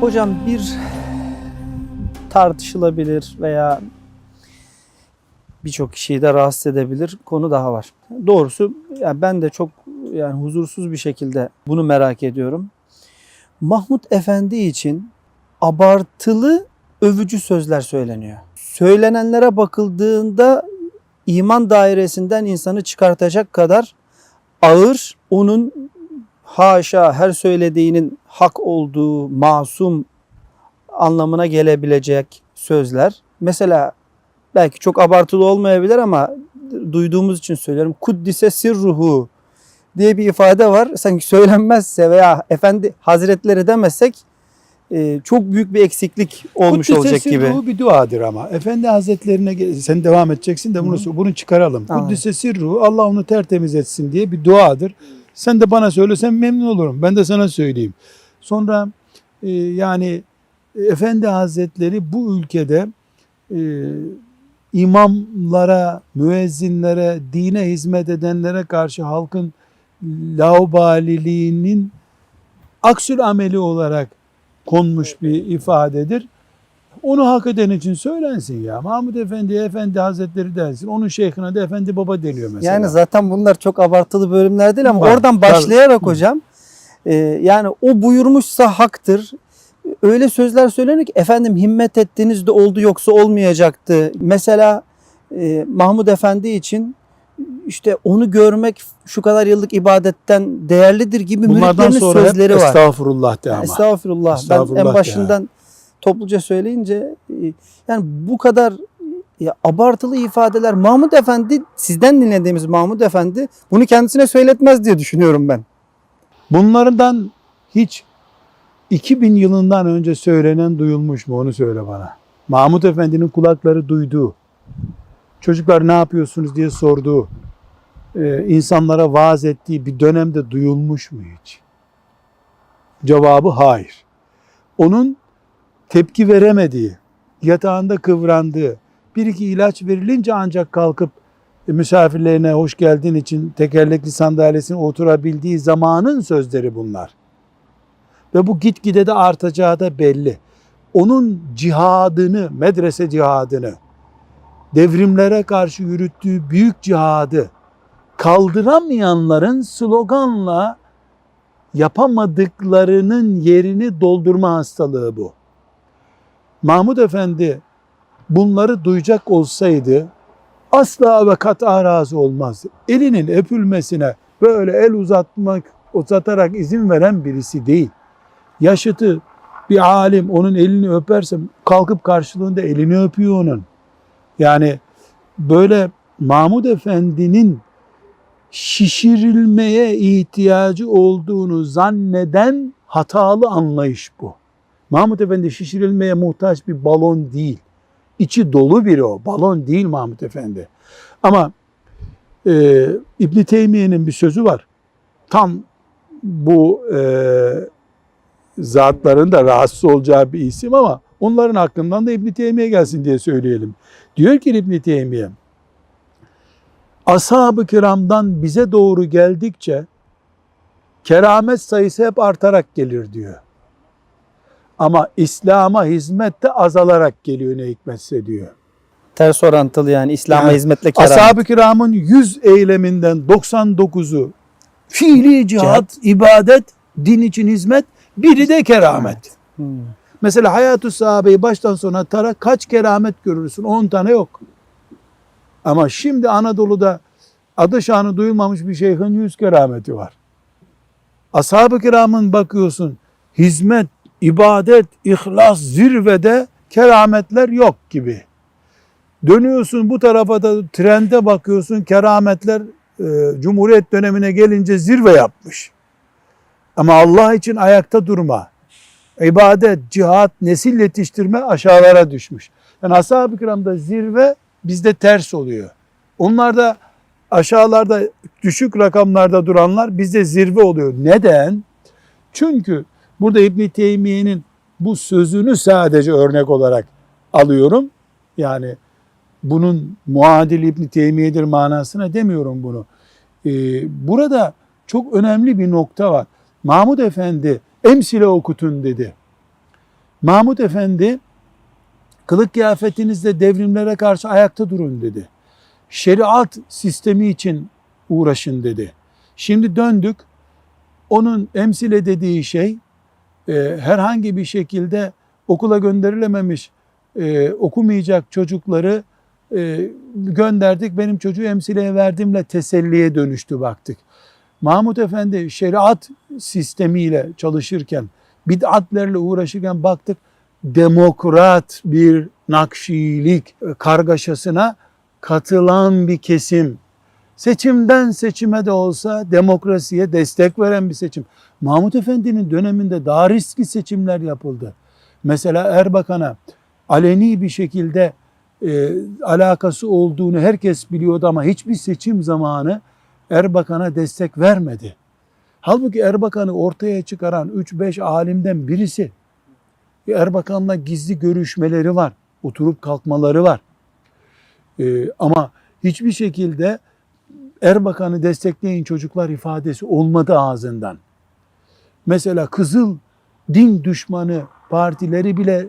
Hocam bir tartışılabilir veya birçok kişiyi de rahatsız edebilir konu daha var. Doğrusu yani ben de çok yani huzursuz bir şekilde bunu merak ediyorum. Mahmut Efendi için abartılı övücü sözler söyleniyor. Söylenenlere bakıldığında iman dairesinden insanı çıkartacak kadar ağır, onun haşa her söylediğinin hak olduğu masum anlamına gelebilecek sözler. Mesela belki çok abartılı olmayabilir ama duyduğumuz için söylüyorum. Kuddise sirruhu diye bir ifade var. Sanki söylenmezse veya efendi hazretleri demezsek e, çok büyük bir eksiklik olmuş Kuddise olacak gibi. sirruhu bir duadır ama. Efendi Hazretlerine sen devam edeceksin de bunu bunu çıkaralım. Kuddise sirruhu Allah onu tertemiz etsin diye bir duadır. Sen de bana söylesen memnun olurum. Ben de sana söyleyeyim. Sonra e, yani e, Efendi Hazretleri bu ülkede e, imamlara, müezzinlere, dine hizmet edenlere karşı halkın laubaliliğinin aksül ameli olarak konmuş bir ifadedir. Onu hak eden için söylensin ya. Mahmud Efendi, Efendi Hazretleri densin. Onun şeyhine de Efendi Baba deniyor mesela. Yani zaten bunlar çok abartılı bölümler değil ama Var, oradan tabii. başlayarak Hı. hocam e, yani o buyurmuşsa haktır. Öyle sözler söyleniyor ki efendim himmet ettiğinizde oldu yoksa olmayacaktı. Mesela e, Mahmud Efendi için işte onu görmek şu kadar yıllık ibadetten değerlidir gibi Bunlardan sonra hep sözleri var. estağfurullah de ama. Estağfurullah. Estağfurullah ben en ya. başından topluca söyleyince e, yani bu kadar ya abartılı ifadeler Mahmud Efendi sizden dinlediğimiz Mahmud Efendi bunu kendisine söyletmez diye düşünüyorum ben. Bunlardan hiç 2000 yılından önce söylenen duyulmuş mu onu söyle bana. Mahmud Efendi'nin kulakları duyduğu, çocuklar ne yapıyorsunuz diye sorduğu, e, insanlara vaaz ettiği bir dönemde duyulmuş mu hiç? Cevabı hayır. Onun tepki veremediği, yatağında kıvrandığı, bir iki ilaç verilince ancak kalkıp e, misafirlerine hoş geldin için tekerlekli sandalyesine oturabildiği zamanın sözleri bunlar. Ve bu gitgide de artacağı da belli. Onun cihadını, medrese cihadını, devrimlere karşı yürüttüğü büyük cihadı kaldıramayanların sloganla yapamadıklarının yerini doldurma hastalığı bu. Mahmud Efendi bunları duyacak olsaydı asla ve kat'a razı olmazdı. Elinin öpülmesine böyle el uzatmak, uzatarak izin veren birisi değil. Yaşıtı bir alim onun elini öperse kalkıp karşılığında elini öpüyor onun. Yani böyle Mahmud Efendi'nin şişirilmeye ihtiyacı olduğunu zanneden hatalı anlayış bu. Mahmud Efendi şişirilmeye muhtaç bir balon değil. İçi dolu biri o. Balon değil Mahmud Efendi. Ama e, İbn Teymiye'nin bir sözü var. Tam bu e, zatların da rahatsız olacağı bir isim ama onların hakkından da İbn Teymiye gelsin diye söyleyelim. Diyor ki İbn Teymiye, ashab-ı kiramdan bize doğru geldikçe keramet sayısı hep artarak gelir diyor. Ama İslam'a hizmet de azalarak geliyor ne hikmetse diyor. Ters orantılı yani İslam'a Yani hizmetle keramet. Ashab-ı kiramın 100 eyleminden 99'u fiili cihat, ibadet, din için hizmet, biri de keramet. Hmm. Mesela hayatü sahabeyi baştan sona tara kaç keramet görürsün? 10 tane yok. Ama şimdi Anadolu'da adı şanı duyulmamış bir şeyhin 100 kerameti var. Ashab-ı kiramın bakıyorsun hizmet, ibadet, ihlas zirvede kerametler yok gibi. Dönüyorsun bu tarafa da trende bakıyorsun kerametler e, Cumhuriyet dönemine gelince zirve yapmış. Ama Allah için ayakta durma, ibadet, cihat, nesil yetiştirme aşağılara düşmüş. Yani ashab-ı kiramda zirve bizde ters oluyor. Onlar da aşağılarda düşük rakamlarda duranlar bizde zirve oluyor. Neden? Çünkü burada İbn Teymiye'nin bu sözünü sadece örnek olarak alıyorum. Yani bunun muadil İbn Teymiye'dir manasına demiyorum bunu. Ee, burada çok önemli bir nokta var. Mahmud Efendi emsile okutun dedi. Mahmud Efendi kılık kıyafetinizde devrimlere karşı ayakta durun dedi. Şeriat sistemi için uğraşın dedi. Şimdi döndük. Onun emsile dediği şey herhangi bir şekilde okula gönderilememiş e, okumayacak çocukları e, gönderdik benim çocuğu emsileye verdiğimle teselliye dönüştü baktık. Mahmut Efendi şeriat sistemiyle çalışırken bid'atlerle uğraşırken baktık demokrat bir nakşilik kargaşasına katılan bir kesim. Seçimden seçime de olsa demokrasiye destek veren bir seçim. Mahmut Efendi'nin döneminde daha riskli seçimler yapıldı. Mesela Erbakan'a aleni bir şekilde e, alakası olduğunu herkes biliyordu ama hiçbir seçim zamanı Erbakan'a destek vermedi. Halbuki Erbakan'ı ortaya çıkaran 3-5 alimden birisi. Erbakan'la gizli görüşmeleri var. Oturup kalkmaları var. Ee, ama hiçbir şekilde Erbakan'ı destekleyin çocuklar ifadesi olmadı ağzından. Mesela Kızıl din düşmanı partileri bile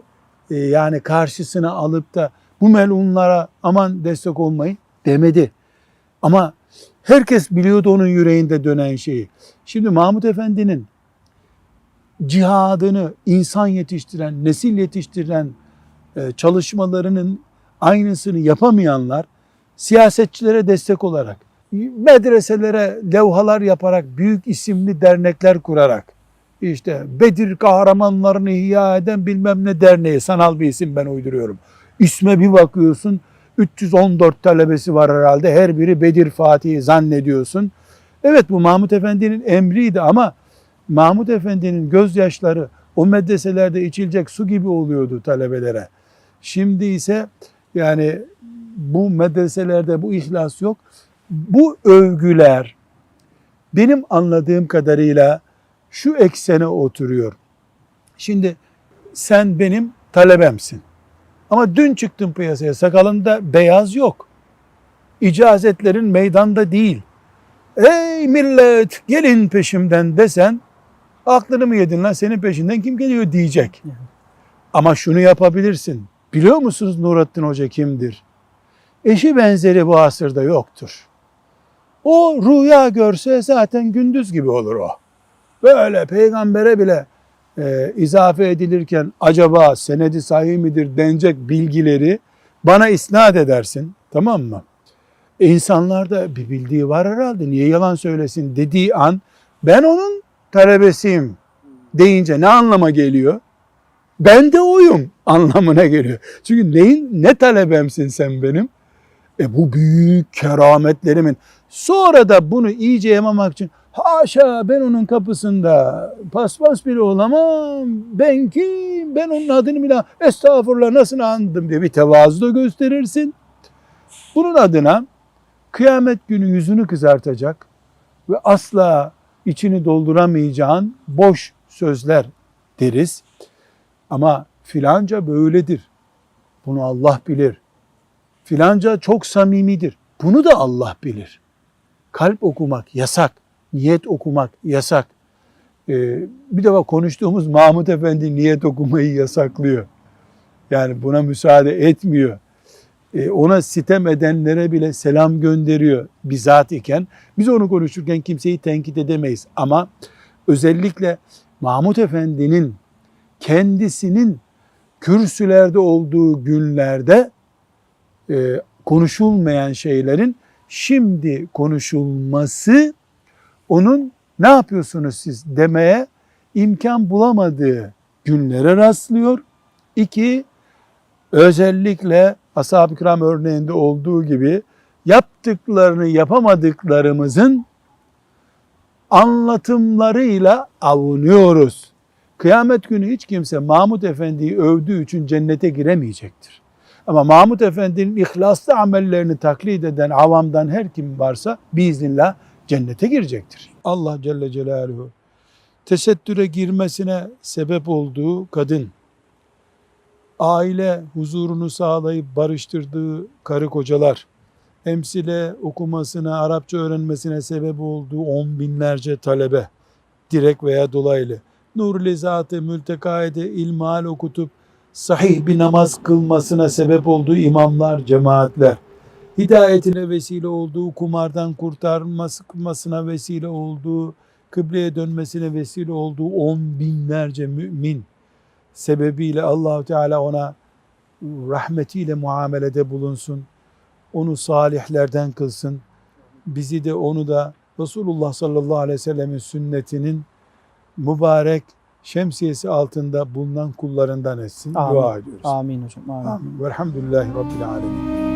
e, yani karşısına alıp da bu melunlara aman destek olmayın demedi. Ama herkes biliyordu onun yüreğinde dönen şeyi. Şimdi Mahmut Efendi'nin cihadını insan yetiştiren, nesil yetiştiren e, çalışmalarının aynısını yapamayanlar siyasetçilere destek olarak, medreselere levhalar yaparak, büyük isimli dernekler kurarak, işte Bedir kahramanlarını ihya eden bilmem ne derneği, sanal bir isim ben uyduruyorum. İsme bir bakıyorsun, 314 talebesi var herhalde, her biri Bedir Fatih'i zannediyorsun. Evet bu Mahmut Efendi'nin emriydi ama Mahmut Efendi'nin gözyaşları o medreselerde içilecek su gibi oluyordu talebelere. Şimdi ise yani bu medreselerde bu ihlas yok. Bu övgüler benim anladığım kadarıyla şu eksene oturuyor. Şimdi sen benim talebemsin. Ama dün çıktın piyasaya sakalında beyaz yok. İcazetlerin meydanda değil. Ey millet gelin peşimden desen aklını mı yedin lan senin peşinden kim geliyor diyecek. Ama şunu yapabilirsin. Biliyor musunuz Nurattin Hoca kimdir? Eşi benzeri bu asırda yoktur. O rüya görse zaten gündüz gibi olur o. Böyle peygambere bile e, izafe edilirken acaba senedi sahih midir denecek bilgileri bana isnat edersin. Tamam mı? E insanlarda bir bildiği var herhalde. Niye yalan söylesin dediği an ben onun talebesiyim deyince ne anlama geliyor? Ben de oyum anlamına geliyor. Çünkü neyin ne talebemsin sen benim? E bu büyük kerametlerimin. Sonra da bunu iyice yamamak için haşa ben onun kapısında paspas bile olamam. Ben kim? Ben onun adını bile estağfurullah nasıl andım diye bir tevazu da gösterirsin. Bunun adına kıyamet günü yüzünü kızartacak ve asla içini dolduramayacağın boş sözler deriz. Ama filanca böyledir. Bunu Allah bilir. Filanca çok samimidir. Bunu da Allah bilir. Kalp okumak yasak. Niyet okumak yasak. Ee, bir defa konuştuğumuz Mahmut Efendi niyet okumayı yasaklıyor. Yani buna müsaade etmiyor. Ee, ona sitem edenlere bile selam gönderiyor bizzat iken. Biz onu konuşurken kimseyi tenkit edemeyiz. Ama özellikle Mahmut Efendi'nin kendisinin kürsülerde olduğu günlerde e, konuşulmayan şeylerin şimdi konuşulması onun ne yapıyorsunuz siz demeye imkan bulamadığı günlere rastlıyor. İki, özellikle ashab-ı kiram örneğinde olduğu gibi yaptıklarını yapamadıklarımızın anlatımlarıyla avunuyoruz. Kıyamet günü hiç kimse Mahmud Efendi'yi övdüğü için cennete giremeyecektir. Ama Mahmud Efendi'nin ihlaslı amellerini taklit eden avamdan her kim varsa biiznillah cennete girecektir. Allah Celle Celaluhu tesettüre girmesine sebep olduğu kadın, aile huzurunu sağlayıp barıştırdığı karı kocalar, emsile okumasına, Arapça öğrenmesine sebep olduğu on binlerce talebe, direkt veya dolaylı, nur zatı mültekaide ilmihal okutup sahih bir namaz kılmasına sebep olduğu imamlar, cemaatler, hidayetine vesile olduğu, kumardan kurtarmasına vesile olduğu, kıbleye dönmesine vesile olduğu on binlerce mümin sebebiyle Allahu Teala ona rahmetiyle muamelede bulunsun. Onu salihlerden kılsın. Bizi de onu da Resulullah sallallahu aleyhi ve sellemin sünnetinin mübarek şemsiyesi altında bulunan kullarından etsin. Amin. Dua ediyoruz. Amin hocam. Amin. Amin. Velhamdülillahi Rabbil alemin.